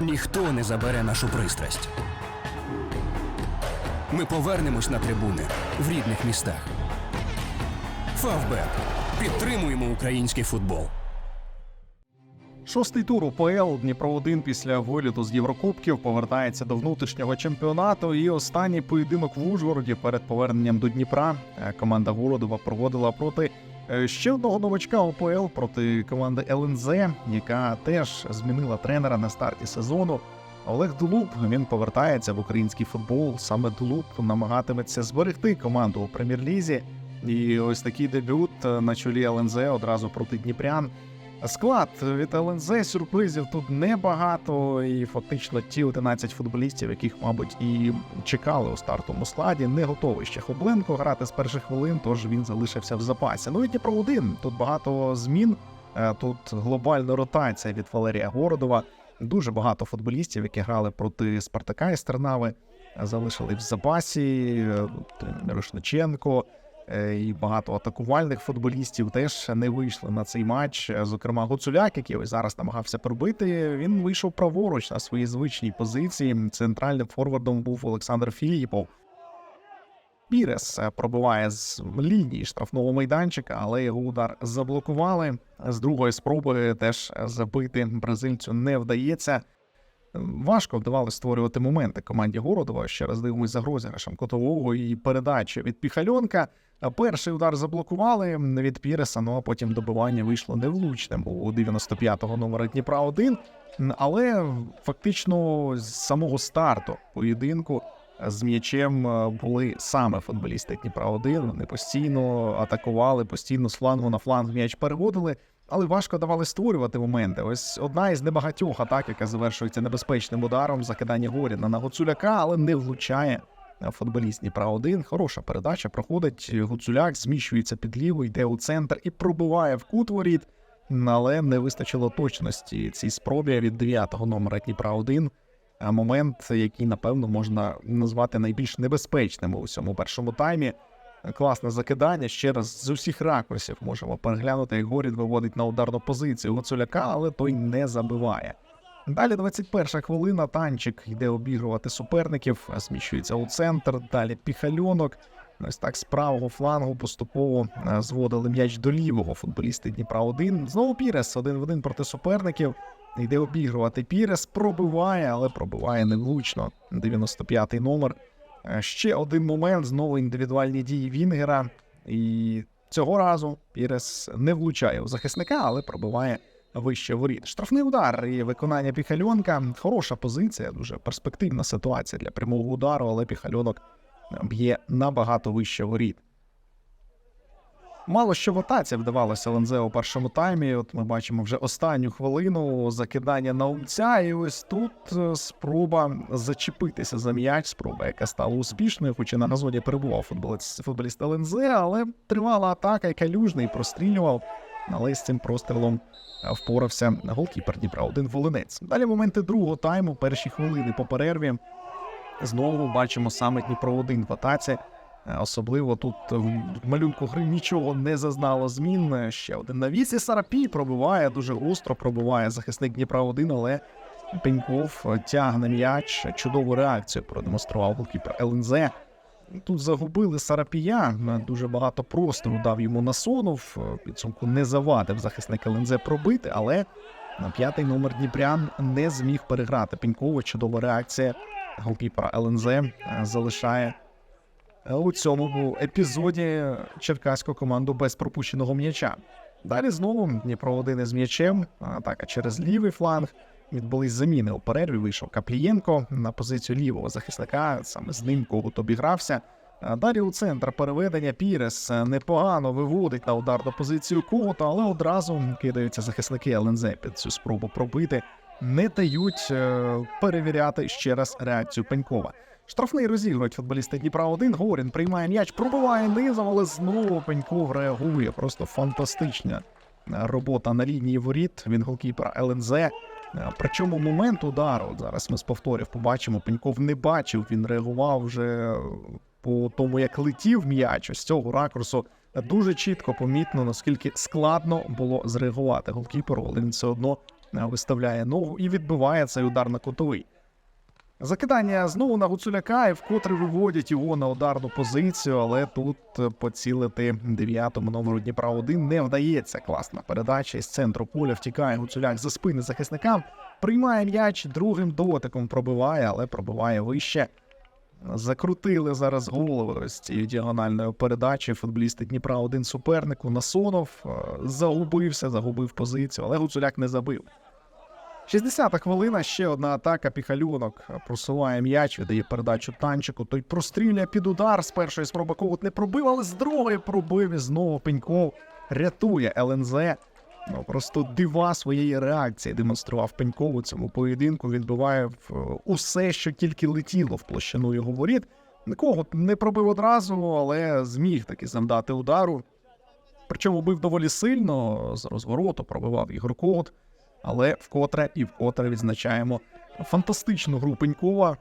Ніхто не забере нашу пристрасть. Ми повернемось на трибуни в рідних містах. Фавбет. Підтримуємо український футбол. Шостий тур УПЛ Дніпро 1 після виліту з Єврокубків повертається до внутрішнього чемпіонату. І останній поєдинок в Ужгороді перед поверненням до Дніпра е, команда Городова проводила проти ще одного новачка ОПЛ проти команди ЛНЗ, яка теж змінила тренера на старті сезону. Олег Дулуб він повертається в український футбол. Саме Дулуб намагатиметься зберегти команду у прем'єр-лізі. І ось такий дебют е, на чолі ЛНЗ одразу проти Дніпрян. Склад від ЛНЗ сюрпризів тут небагато, і фактично ті 11 футболістів, яких, мабуть, і чекали у стартовому складі, не готовий ще Хобленко грати з перших хвилин, тож він залишився в запасі. Ну і Дніпро 1 тут багато змін. е, Тут глобальна ротація від Валерія Городова. Дуже багато футболістів, які грали проти Спартака і Стернави, залишили в запасі. Е, Е, і багато атакувальних футболістів теж не вийшли на цей матч. Е, Зокрема, Гуцуляк, який ось зараз намагався пробити, він вийшов праворуч на своїй звичній позиції. Центральним форвардом був Олександр Філіпов. Пірес е, пробиває з лінії штрафного майданчика, але його удар заблокували. З другої спроби теж забити бразильцю не вдається. Важко вдавалося створювати моменти команді Городова. Ще раз дивимось за розіграшем котового і передачі від Піхальонка. Перший удар заблокували від Піреса, ну а потім добивання вийшло невлучним у 95-го номера Дніпра 1 Але фактично з самого старту поєдинку з м'ячем е, були саме футболісти Дніпра 1 Вони постійно атакували, постійно з флангу на фланг м'яч переводили. Але важко давали створювати моменти. Ось одна із небагатьох атак, яка завершується небезпечним ударом, закидання Горіна на Гуцуляка, але не влучає футболіст Дніпра 1 Хороша передача проходить. Гуцуляк зміщується під ліву, йде у центр і пробиває в кут воріт. Але не вистачило точності цій спробі від 9-го номера Дніпра 1 А Момент, який напевно можна назвати найбільш небезпечним у цьому першому таймі. Класне закидання. Ще раз з усіх ракурсів можемо переглянути, як Горід виводить на ударну позицію Гуцуляка, але той не забиває. Далі 21 хвилина. Танчик йде обігрувати суперників, зміщується у центр. Далі піхальонок. Ось так з правого флангу поступово е, зводили м'яч до лівого футболісти Дніпра 1 Знову Пірес один в один проти суперників. Йде обігрувати Пірес, пробиває, але пробиває невлучно. 95-й номер. Е, Ще один момент. Знову індивідуальні дії Вінгера. І цього разу Пірес не влучає у захисника, але пробиває вище воріт. Штрафний удар і виконання Піхальонка. Хороша позиція, дуже перспективна ситуація для прямого удару, але Піхальонок б'є набагато вище воріт. Мало що в атаці вдавалося Лензе у першому таймі. От ми бачимо вже останню хвилину закидання на умця, і ось тут е, спроба зачепитися за м'яч, спроба, яка стала успішною, хоча на газоні перебував футболіст, футболіст Лензе, але тривала атака, яка люжний прострілював. Але з цим прострілом е, впорався голкіпер Дніпра, один волинець. Далі моменти другого тайму, перші хвилини по перерві. Знову бачимо саме Дніпро 1 в атаці. Е, Особливо тут в малюнку гри нічого не зазнало змін. Е, Ще один навіс і Сарапій пробиває, дуже гостро пробиває захисник Дніпра 1 але Пеньков е, тягне м'яч. Чудову реакцію продемонстрував голкіпер ЛНЗ. Тут загубили Сарапія, е, дуже багато простору дав йому насунув. е, Підсумку не завадив захисник ЛНЗ пробити, але на п'ятий номер Дніпрян не зміг переграти Пенькова. Чудова реакція голкіпера ЛНЗ е, залишає у цьому епізоді черкаську команду без пропущеного м'яча. Далі знову Дніпро один із м'ячем. Атака через лівий фланг. Відбулись заміни у перерві. Вийшов Каплієнко на позицію лівого захисника. Саме з ним Когут обігрався. А Далі у центр переведення Пірес непогано виводить на ударну позицію Когута, але одразу кидаються захисники ЛНЗ під цю спробу пробити. Не дають е, перевіряти ще раз реакцію Пенькова. Штрафний розігрують футболісти Дніпра 1 Горін приймає м'яч, пробиває низом, але знову Пеньков реагує. Просто фантастична робота на лінії воріт. Він голкіпер ЛНЗ. Причому момент удару зараз ми з повторів побачимо. Пеньков не бачив. Він реагував вже по тому, як летів м'яч. Ось цього ракурсу дуже чітко помітно, наскільки складно було зреагувати голкіперу, але він все одно виставляє ногу і відбиває цей удар на кутовий. Закидання знову на Гуцуляка, і вкотре виводять його на ударну позицію, але тут поцілити дев'ятому номеру Дніпра 1 не вдається. Класна передача із центру поля втікає Гуцуляк за спини захисникам. Приймає м'яч, другим дотиком пробиває, але пробиває вище. Закрутили зараз голови ось цією діагональною передачею. Футболісти Дніпра один супернику. Насонов е, загубився, загубив позицію, але Гуцуляк не забив. 60-та хвилина, ще одна атака. Піхалюнок просуває м'яч, віддає передачу танчику. Той простріляє під удар. З першої спроби Когут не пробив, але з другої пробив і знову Пеньков рятує ЛНЗ. Ну просто дива своєї реакції демонстрував Пеньков у цьому поєдинку. Відбиває усе, що тільки летіло в площину його воріт. Нікого не пробив одразу, але зміг таки завдати удару. Причому бив доволі сильно з розвороту, пробивав Ігор Когут. Але вкотре і вкотре відзначаємо фантастичну гру Пенькова,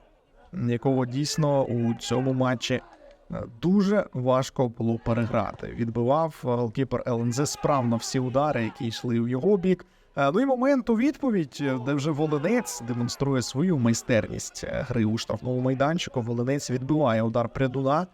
якого дійсно у цьому матчі е, дуже важко було переграти. Відбивав е, голкіпер ЛНЗ справно всі удари, які йшли в його бік. Е, Ну і момент у відповідь, де вже Волинець демонструє свою майстерність гри у штрафному майданчику. Волинець відбиває удар прядуна.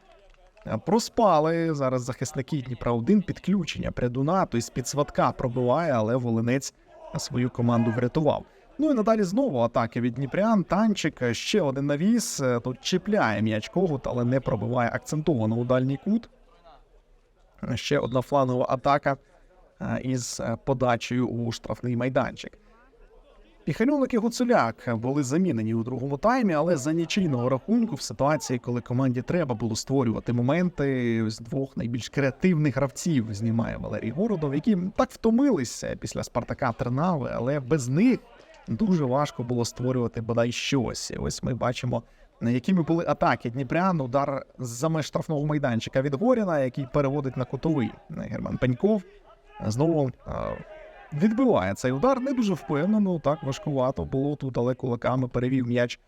Проспали зараз захисники Дніпра 1 підключення прядуна, той з під сватка пробиває, але Волинець свою команду врятував. Ну і надалі знову атаки від Дніпрян. Танчик е, ще один навіс. е, Тут чіпляє м'яч когут, але не пробиває акцентовано у дальній кут. Е, Ще одна флангова атака із подачею у штрафний майданчик. Піхальонок і Гуцуляк були замінені у другому таймі, але за нічийного рахунку в ситуації, коли команді треба було створювати моменти з двох найбільш креативних гравців, знімає Валерій Городов, які так втомилися після Спартака Тернави, але без них дуже важко було створювати бодай щось. Ось ми бачимо, якими були атаки Дніпрян. Удар з-за меж штрафного майданчика від Горіна, який переводить на кутовий Герман Пеньков. Знову е, відбиває цей удар не дуже впевнено. Так важкувато було тут, але кулаками перевів м'яч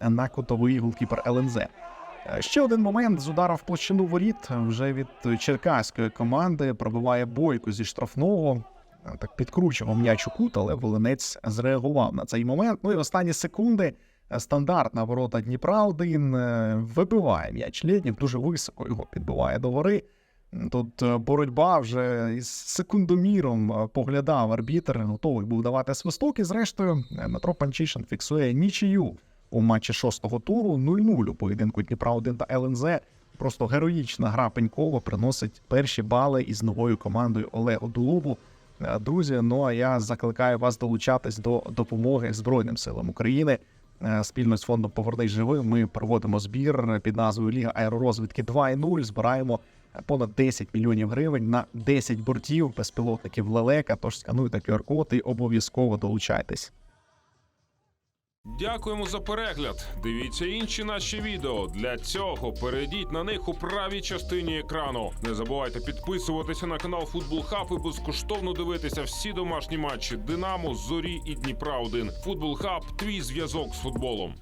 на кутовий голкіпер ЛНЗ. Е, Ще один момент з удара в площину воріт вже від черкаської команди пробиває бойку зі штрафного. Е, Так підкручував м'яч у кут, але Волинець зреагував на цей момент. Ну і останні секунди. е, Стандартна ворота Дніпра 1 вибиває м'яч Лєднів, дуже високо його підбиває до гори. Тут е, боротьба вже із секундоміром е, поглядав арбітр, готовий був давати свисток. І зрештою е, Дмитро Панчишин фіксує нічию у матчі шостого туру 0-0 у поєдинку Дніпра 1 та ЛНЗ. Просто героїчна гра Пенькова приносить перші бали із новою командою Олегу Дулубу. Друзі, ну а я закликаю вас долучатись до допомоги Збройним силам України. Спільно з фондом Повернись живим ми проводимо збір під назвою Ліга аеророзвідки 2.0. Збираємо понад 10 мільйонів гривень на 10 бортів безпілотників лелека. Тож скануйте QR-код і обов'язково долучайтесь. Дякуємо за перегляд. Дивіться інші наші відео. Для цього перейдіть на них у правій частині екрану. Не забувайте підписуватися на канал Футбол Хаб і безкоштовно дивитися всі домашні матчі Динамо, Зорі і Дніпра 1 Футбол Хаб твій зв'язок з футболом.